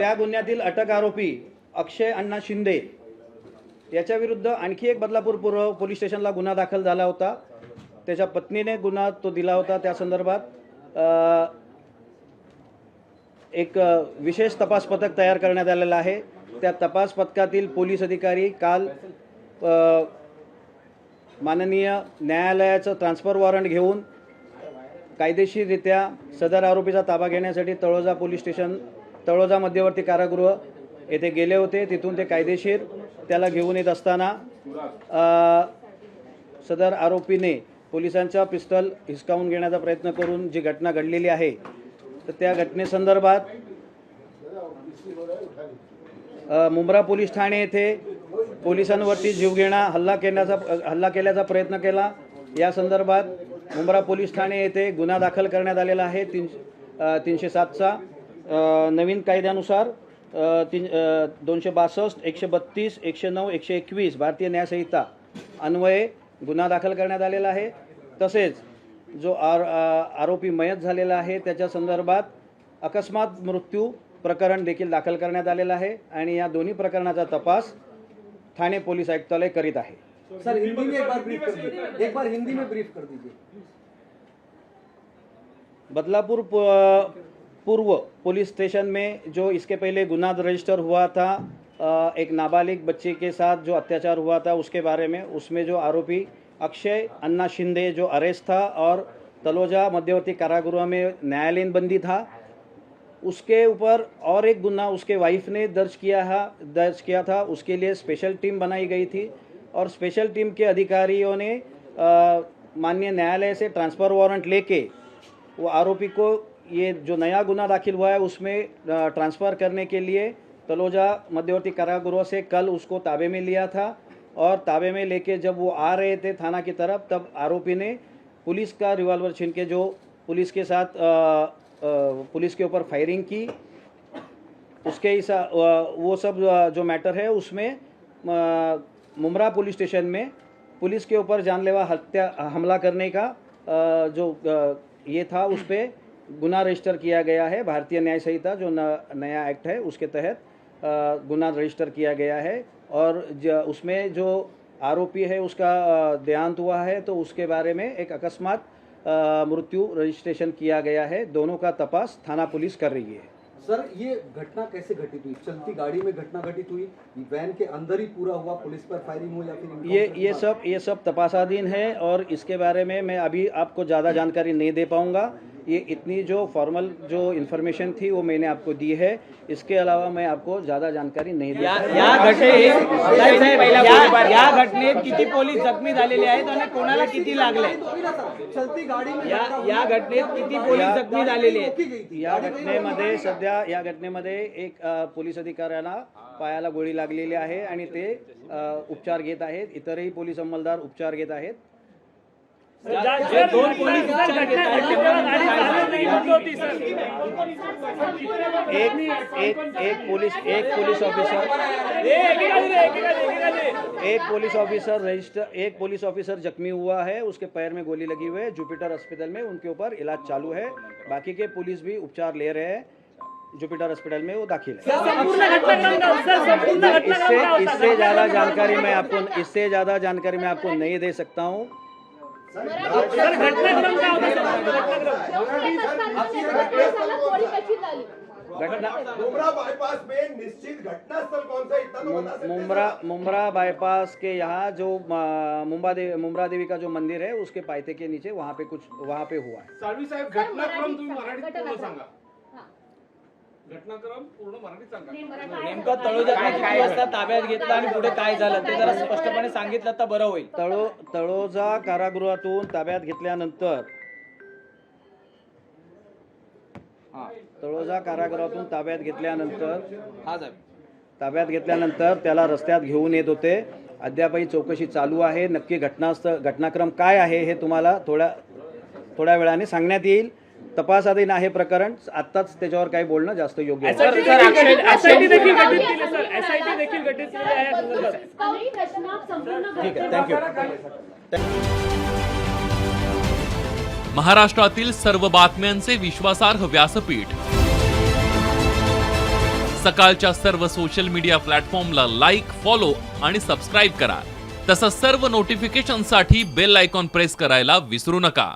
त्या गुन्ह्यातील अटक आरोपी अक्षय अण्णा शिंदे याच्याविरुद्ध आणखी एक बदलापूर पूर्व पोलीस स्टेशनला गुन्हा दाखल झाला होता. त्याच्या पत्नीने गुन्हा तो दिला होता. त्या संदर्भात एक विशेष तपास पथक तयार करण्यात आलेलं आहे. त्या तपास पथकातील पोलीस अधिकारी काल माननीय न्यायालयाचं ट्रान्सफर वॉरंट घेऊन कायदेशीररित्या सदर आरोपीचा ताबा घेण्यासाठी तळोजा पोलीस स्टेशन तळोजा मध्यवर्ती कारागृह येथे गेले होते. तिथून ते कायदेशीर त्याला घेऊन येत असताना सदर आरोपीने पोलिसांचा पिस्तल हिसकावून घेण्याचा प्रयत्न करून जी घटना घडलेली आहे तर त्या घटनेसंदर्भात मुंब्रा पोलीस ठाणे येथे पोलिसांवरती जीवघेणा हल्ला केल्याचा हल्ला केल्याचा प्रयत्न केला. या संदर्भात मुंब्रा पोलीस ठाणे येथे गुन्हा दाखल करण्यात आलेला आहे. तीन तीनशे सातचा. नवीन कायद्यानुसार तीन दोनशे बासष्ट एकशे बत्तीस एकशे नऊ एकशे एकवीस भारतीय न्यायसंहिता अन्वये गुन्हा दाखल करण्यात आलेला आहे. तसेच जो आर आरोपी मयत झालेला आहे त्याच्या संदर्भात अकस्मात मृत्यू प्रकरण देखील दाखल करण्यात आलेलं आहे आणि या दोन्ही प्रकरणाचा तपास ठाणे पोलीस आयुक्तालय करीत आहे. सर हिंदी में एक बार ब्रीफ कर दीजिए. एक बार हिंदी में ब्रीफ कर दीजिए. बदलापुर प- पूर्व पुलिस स्टेशन में जो इसके पहले गुना रजिस्टर हुआ था एक नाबालिग बच्चे के साथ जो अत्याचार हुआ था उसके बारे में, उसमें जो आरोपी अक्षय अन्ना शिंदे जो अरेस्ट था और तलोजा मध्यवर्ती कारागृह में न्यायालयीन बंदी था, उसके ऊपर और एक गुना उसके वाइफ ने दर्ज किया है, दर्ज किया था। उसके लिए स्पेशल टीम बनाई गई थी और स्पेशल टीम के अधिकारियों ने माननीय न्यायालय से ट्रांसफ़र वारंट लेके वो आरोपी को ये जो नया गुना दाखिल हुआ है उसमें ट्रांसफ़र करने के लिए तलोजा मध्यवर्ती कारागृह से कल उसको ताबे में लिया था और ताबे में लेके जब वो आ रहे थे थाना की तरफ़ तब आरोपी ने पुलिस का रिवॉल्वर छीन के जो पुलिस के साथ अ, अ, पुलिस के ऊपर फायरिंग की उसके हिसा अ, वो सब जो मैटर है उसमें मुमरा पुलिस स्टेशन में पुलिस के ऊपर जानलेवा हत्या हमला करने का जो ये था उस पर गुना रजिस्टर किया गया है भारतीय न्याय संहिता जो न, नया एक्ट है उसके तहत गुना रजिस्टर किया गया है और ज, उसमें जो आरोपी है उसका देहांत हुआ है तो उसके बारे में एक अकस्मात मृत्यु रजिस्ट्रेशन किया गया है। दोनों का तपास थाना पुलिस कर रही है। सर ये घटना कैसे घटित हुई? चलती गाड़ी में घटना घटित हुई वैन के अंदर ही पूरा हुआ पुलिस पर फायरिंग हुई या फिर ये ये सब ये सब तपासाधीन है और इसके बारे में मैं अभी आपको ज़्यादा जानकारी नहीं दे पाऊँगा। ये इतनी जो फॉर्मल जो इन्फॉर्मेशन थी वो मैंने आपको दी है। इसके अलावा मैं आपको ज़्यादा जानकारी नहीं दे या या घटनेत किती पोलीस जखमी झालेले आहेत आणि कोणाला किती लागले? चलती गाड़ी में या। घटनेत किती पोलीस जखमी झालेले आहेत? या घटनेमध्ये सध्या या घटनेमध्ये एक पोलीस अधिकाऱ्याला पायाला गोळी लागलेली आहे आणि ते उपचार घेत आहेत. इतरही पोलीस अंमलदार उपचार घेत आहेत. दोन पोलीस? एक एक एक पुलिस एक पुलिस ऑफिसर। एक पुलिस ऑफिसर रजिस्टर एक पुलिस ऑफिसर जख्मी हुआ है उसके पैर में गोली लगी हुई है जुपिटर अस्पताल में उनके ऊपर इलाज चालू है। बाकी के पुलिस भी उपचार ले रहे हैं जुपिटर हॉस्पिटल में वो दाखिल है। इससे इससे ज़्यादा जानकारी मैं आपको इससे ज़्यादा जानकारी मैं आपको नहीं दे सकता हूँ। घटना मुमरा बाईपास में निश्चित घटनास्थल कौन सा इतना तो बता सकते मुमरा मुमरा बाईपास के यहाँ जो मुंबा देवी मुमरा देवी का जो मंदिर है उसके पायथे के नीचे वहाँ पे कुछ वहाँ पे हुआ है। साहेब घटनाक्रम तुम्ही मराठीत सांगा. घटनाक्रम पूर्ण मराठीत सांगा. नेमकं तळोजा किती वाजता ताब्यात घेतलं आणि पुढे काय झालं ते जरा स्पष्टपणे सांगितलं तर बरं होईल. तळो तळोजा कारागृहातून ताब्यात घेतल्यानंतर तळोजा कारागृहातून ताब्यात घेतल्यानंतर हा साहेब. ताब्यात घेतल्यानंतर त्याला रस्त्यात घेऊन येत होते. अद्यापही चौकशी चालू आहे. नक्की घटनास्थळ घटनाक्रम काय आहे हे तुम्हाला थोड्या थोड्या वेळाने सांगण्यात येईल. तपासाधीन आहे प्रकरण. आत्ताच त्याच्यावर काही बोलणं जास्त योग्य आहे. सर, सर, अक्षय- एसआयटी देखील गठीत केली सर एसआयटी देखील गठीत केली आहे या संदर्भात ठीक आहे थँक्यू महाराष्ट्रातील सर्व बातम्यांचे विश्वासार्ह व्यासपीठ. सकाळच्या सर्व सोशल मीडिया प्लॅटफॉर्मला लाईक फॉलो आणि सबस्क्राईब करा. तसंच सर्व नोटिफिकेशनसाठी बेल आयकॉन प्रेस करायला विसरू नका.